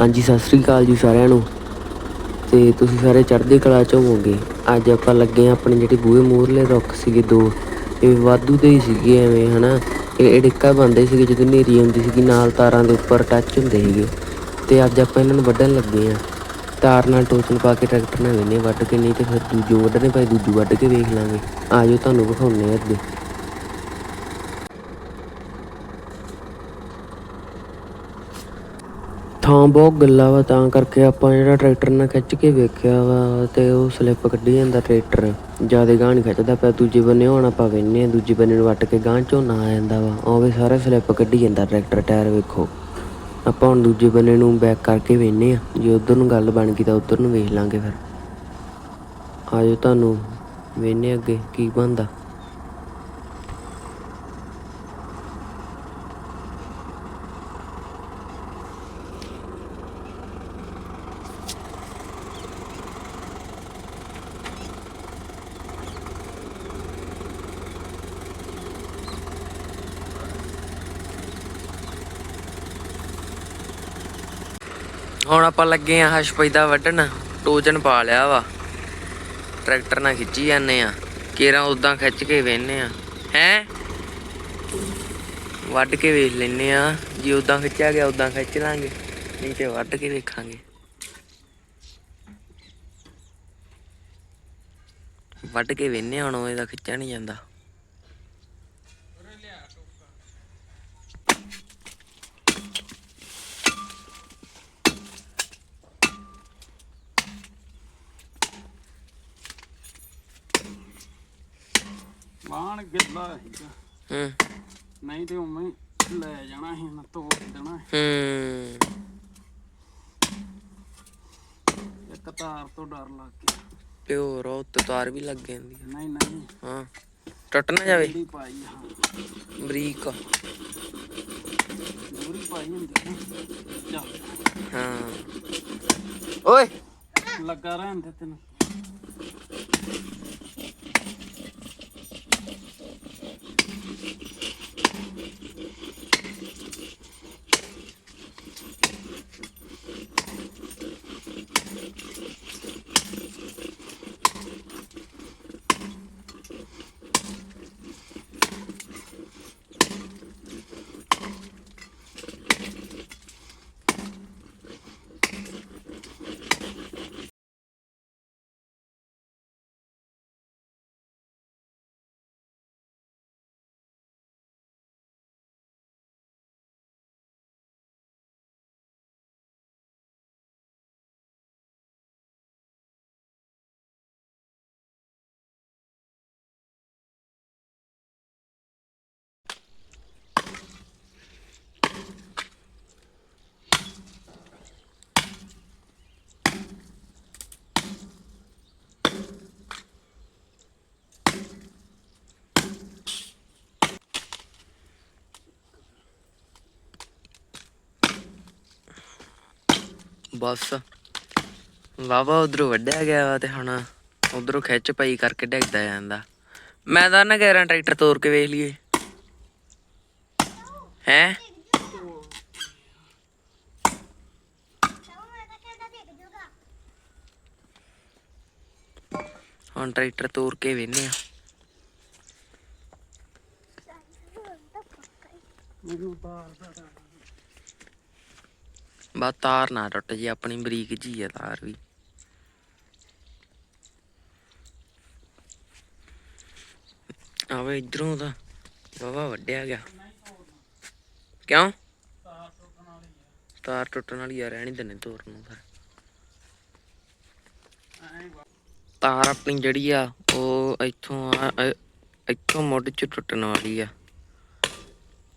ਹਾਂਜੀ, ਸਤਿ ਸ੍ਰੀ ਅਕਾਲ ਜੀ ਸਾਰਿਆਂ ਨੂੰ। ਤੇ ਤੁਸੀਂ ਸਾਰੇ ਚੜ੍ਹਦੀ ਕਲਾ ਚ ਹੋਵੋਗੇ। ਅੱਜ ਆਪਾਂ ਲੱਗੇ ਹਾਂ ਆਪਣੇ ਜਿਹੜੇ ਬੂਹੇ ਮੂਹਰਲੇ ਰੁੱਖ ਸੀਗੇ ਦੋ। ਇਹ ਵਾਧੂ ਦੇ ਹੀ ਸੀਗੇ ਐਵੇਂ, ਹਨਾ? ਇਹ ਡਿੱਕਾ ਬੰਦੇ ਸੀਗੇ ਜਦੋਂ ਹਨੇਰੀ ਆਉਂਦੀ ਸੀਗੀ, ਨਾਲ ਤਾਰਾਂ ਦੇ ਉੱਪਰ ਟੱਚ ਹੁੰਦੇ ਸੀਗੇ। ਤੇ ਅੱਜ ਆਪਾਂ ਇਹਨਾਂ ਨੂੰ ਵੱਢਣ ਲੱਗੇ ਆ। ਤਾਰ ਨਾਲ ਟੋਚਨ ਪਾ ਕੇ ਟਰੈਕਟਰ ਨਾਲ ਵੇਨੇ ਵੱਢ ਕੇ, ਨਹੀਂ ਤੇ ਫਿਰ ਦੂਜੋ ਵੱਢਣੇ ਪਏ ਦੂਜੂ ਵੱਢ ਕੇ ਵੇਖ ਲਾਂਗੇ। ਆਜੋ ਤੁਹਾਨੂੰ ਵਿਖਾਉਣੇ ਆ ਅੱਗੇ। ਥਾਂ ਬਹੁਤ ਗੱਲਾ ਵਾ, ਤਾਂ ਕਰਕੇ ਆਪਾਂ ਜਿਹੜਾ ਟਰੈਕਟਰ ਨਾਲ ਖਿੱਚ ਕੇ ਵੇਖਿਆ ਵਾ ਤੇ ਉਹ ਸਲਿੱਪ ਕੱਢੀ ਜਾਂਦਾ ਟਰੈਕਟਰ। ਜ਼ਿਆਦਾ ਗਾਂ ਨਹੀਂ ਖਿੱਚਦਾ ਪਿਆ, ਦੂਜੇ ਬੰਨੇ ਹੁਣ ਆਪਾਂ ਵੇਨੇ ਆ, ਦੂਜੇ ਬੰਨੇ ਨੂੰ ਵੱਟ ਕੇ ਗਾਂ ਝੋਨਾ ਆ ਜਾਂਦਾ ਵਾ। ਉਹ ਵੀ ਸਾਰਾ ਸਲਿੱਪ ਕੱਢੀ ਜਾਂਦਾ ਟਰੈਕਟਰ, ਟਾਇਰ ਵੇਖੋ। ਆਪਾਂ ਹੁਣ ਦੂਜੇ ਬੰਨੇ ਨੂੰ ਬੈਕ ਕਰਕੇ ਵੇਨੇ ਆ, ਜੇ ਉਧਰ ਨੂੰ ਗੱਲ ਬਣ ਗਈ ਤਾਂ ਉਧਰ ਨੂੰ ਵੇਖ ਲਾਂਗੇ ਫਿਰ। ਆਜੋ ਤੁਹਾਨੂੰ ਵੇਨੇ ਅੱਗੇ, ਕੀ ਬਣਦਾ। ਹੁਣ ਆਪਾਂ ਲੱਗੇ ਆ ਹਸ਼ਪੈਦਾ ਵੱਢਣ, ਟੋਜਨ ਪਾ ਲਿਆ ਵਾ। ਟਰੈਕਟਰ ਨਾਲ ਖਿੱਚੀ ਜਾਂਦੇ ਆ, ਕੇਰਾਂ ਉਦਾਂ ਖਿੱਚ ਕੇ ਵੇਨੇ ਆ। ਹੈ? ਵੱਢ ਕੇ ਵੇਖ ਲੈਨੇ ਆ, ਜੇ ਉਦਾਂ ਖਿੱਚਿਆ ਗਿਆ, ਉਦਾਂ ਖਿੱਚ ਲਾਂਗੇ, ਨਹੀਂ ਤੇ ਵੱਢ ਕੇ ਵੇਖਾਂਗੇ। ਵੱਢ ਕੇ ਵੇਨੇ ਹੁਣ ਉਹ ਇਹਦਾ ਖਿੱਚਿਆ ਨਹੀਂ ਜਾਂਦਾ। ਬਾਣ ਗਿੱਲਾ ਸੀਗਾ ਹੂੰ। ਨਹੀਂ ਤੇ ਉਵੇਂ ਲੈ ਜਾਣਾ ਸੀ ਨਾ ਤੋੜ ਦੇਣਾ ਹੂੰ। ਇੱਕ ਤਾਰ ਤੋਂ ਡਰ ਲੱਗ ਗਿਆ। ਪਿਓਰ ਉਹ ਤਾਰ ਵੀ ਲੱਗ ਜਾਂਦੀ ਆ। ਨਹੀਂ ਨਹੀਂ। ਹਾਂ। ਟੁੱਟ ਨਾ ਜਾਵੇ। ਦੂਰੀ ਪਾਈ ਹਾਂ ਬਰੀਕ। ਦੂਰੀ ਪਾਈ ਹੁੰਦੀ ਨਾ। ਚੱਲ। ਹਾਂ। ਓਏ। ਲੱਗਾ ਰਹਿਣ ਦੇ ਤੈਨੂੰ। ਬਸ। ਵਾਵਾ ਉਧਰੋਂ ਵੱਢਿਆ ਗਿਆ ਵਾ ਤੇ ਹੁਣ ਉਧਰੋਂ ਖਿੱਚ ਪਈ ਕਰਕੇ ਡਿੱਗਦਾ ਜਾਂਦਾ। ਮੈਂ ਤਾਂ ਨਾ ਕਹਿ ਟਰੈਕਟਰ ਤੋੜ ਕੇ ਵੇਖ ਲਈਏ। ਹੈ? ਹੁਣ ਟਰੈਕਟਰ ਤੋੜ ਕੇ ਵੇਨੇ ਆ ਮੈਨੂੰ ਤਾਰ ਦਾ ਬਸ ਤਾਰ ਨਾ ਟੁੱਟ ਜੇ, ਆਪਣੀ ਬਰੀਕ ਜੀ ਆ ਤਾਰ ਵੀ। ਆਵੇ ਇਧਰੋਂ ਤਾਂ ਵਾਵਾ ਵੱਢਿਆ ਗਿਆ। ਕਿਉਂ? ਤਾਰ ਟੁੱਟਣ ਵਾਲੀ ਆ ਤਾਰ ਟੁੱਟਣ ਵਾਲੀ ਆ ਰਹਿਣੀ ਦਿੰਨੇ ਤੋਰ ਨੂੰ ਫਿਰ। ਤਾਰ ਆਪਣੀ ਜਿਹੜੀ ਆ, ਉਹ ਇੱਥੋਂ ਆ ਇੱਥੋਂ ਮੁੱਢ ਚ ਟੁੱਟਣ ਵਾਲੀ ਆ।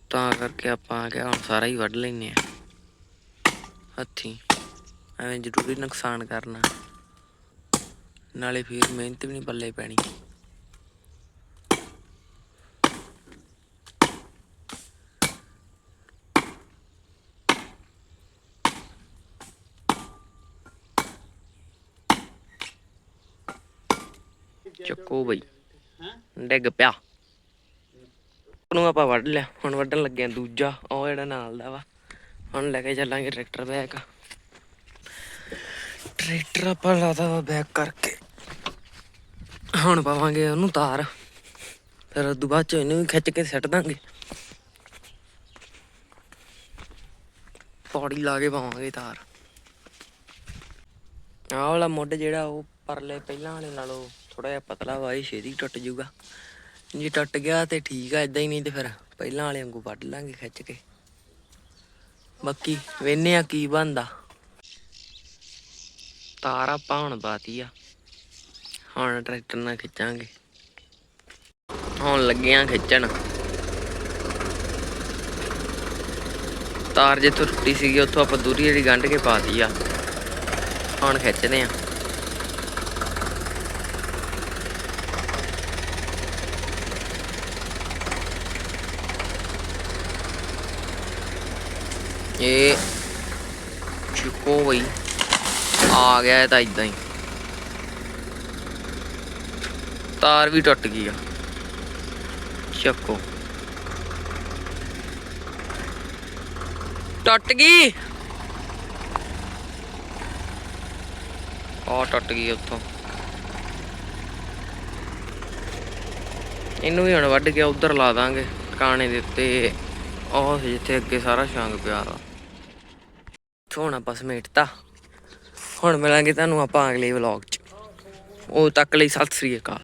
ਤਾਂ ਕਰਕੇ ਆਪਾਂ ਕਿਹਾ ਹੁਣ ਸਾਰਾ ਹੀ ਵੱਢ ਲੈਨੇ ਆ। ਹੱਥੀ। ਐਵੇਂ ਜ਼ਰੂਰੀ ਨੁਕਸਾਨ ਕਰਨਾ। ਨਾਲੇ ਫਿਰ ਮਿਹਨਤ ਵੀ ਨਹੀਂ ਪੱਲੇ ਪੈਣੀ। ਚੱਕੋ ਬਈ। ਡਿੱਗ ਪਿਆ। ਉਹਨੂੰ ਆਪਾਂ ਵੱਢ ਲਿਆ। ਹੁਣ ਵੱਢਣ ਲੱਗੇ ਆ ਦੂਜਾ। ਉਹ ਜਿਹੜਾ ਨਾਲ ਦਾ ਵਾ। ਹੁਣ ਲੈ ਕੇ ਚੱਲਾਂਗੇ ਟਰੈਕਟਰ ਬੈਕ। ਟਰੈਕਟਰ ਆਪਾਂ ਲਾਦਾ ਬੈਕ ਕਰਕੇ। ਹੁਣ ਪਾਵਾਂਗੇ ਉਹਨੂੰ ਤਾਰ। ਫਿਰ ਉਦੋਂ ਬਾਅਦ ਚ ਇਹਨੂੰ ਵੀ ਖਿੱਚ ਕੇ ਸੱਟ ਦਾਂਗੇ। ਪੌੜੀ ਲਾ ਕੇ ਪਾਵਾਂਗੇ ਤਾਰ। ਆਹ ਵਾਲਾ ਮੁੱਢ ਜਿਹੜਾ ਉਹ ਪਰਲੇ ਪਹਿਲਾਂ ਵਾਲੇ ਨਾਲੋਂ ਥੋੜਾ ਜਿਹਾ ਪਤਲਾ ਵਾ, ਇਹ ਛੇਤੀ ਟੁੱਟ ਜਾਊਗਾ। ਜੇ ਟੁੱਟ ਗਿਆ ਤੇ ਠੀਕ ਆ ਇਦਾਂ ਹੀ ਨਹੀਂ ਤੇ ਫਿਰ ਪਹਿਲਾਂ ਵਾਲੇ ਵਾਂਗੂ ਵੱਢ ਲਾਂਗੇ ਖਿੱਚ ਕੇ। ਬਾਕੀ ਵੇਨੇ ਆ ਕੀ ਬਣਦਾ। ਤਾਰ ਆਪਾਂ ਹੁਣ ਬਾਤੀ ਆ ਹੁਣ ਟਰੈਕਟਰ ਨਾਲ ਖਿੱਚਾਂਗੇ। ਹੁਣ ਲੱਗੇ ਆ ਖਿੱਚਣ। ਤਾਰ ਜਿੱਥੋਂ ਟੁੱਟੀ ਸੀਗੀ, ਉੱਥੋਂ ਆਪਾਂ ਦੂਰੀ ਜਿਹੜੀ ਗੰਢ ਕੇ ਪਾਤੀ ਆ। ਹੁਣ ਖਿੱਚਦੇ ਆ ਇਹ ਚੁੱਕੋ ਬਈ। ਆ ਗਿਆ ਤਾਂ ਇਦਾਂ ਹੀ। ਤਾਰ ਵੀ ਟੁੱਟ ਗਈ ਆ। ਚੱਕੋ। ਟੁੱਟ ਗਈ? ਆ ਟੁੱਟ ਗਈ ਉੱਥੋਂ। ਇਹਨੂੰ ਵੀ ਹੁਣ ਵੱਢ ਕੇ ਉਧਰ ਲਾ ਦਾਂਗੇ। ਟਿਕਾਣੇ ਦੇ ਉੱਤੇ। ਉਹ ਜਿੱਥੇ ਅੱਗੇ ਸਾਰਾ ਛਾਂਗ ਪਿਆ ਦਾ ਹੁਣ ਆਪਾਂ ਸਮੇਟਤਾ ਹੁਣ ਮਿਲਾਂਗੇ ਤੁਹਾਨੂੰ ਆਪਾਂ ਅਗਲੇ ਵਲੌਗ 'ਚ। ਉਹ ਤੱਕ ਲਈ ਸਤਿ ਸ੍ਰੀ ਅਕਾਲ।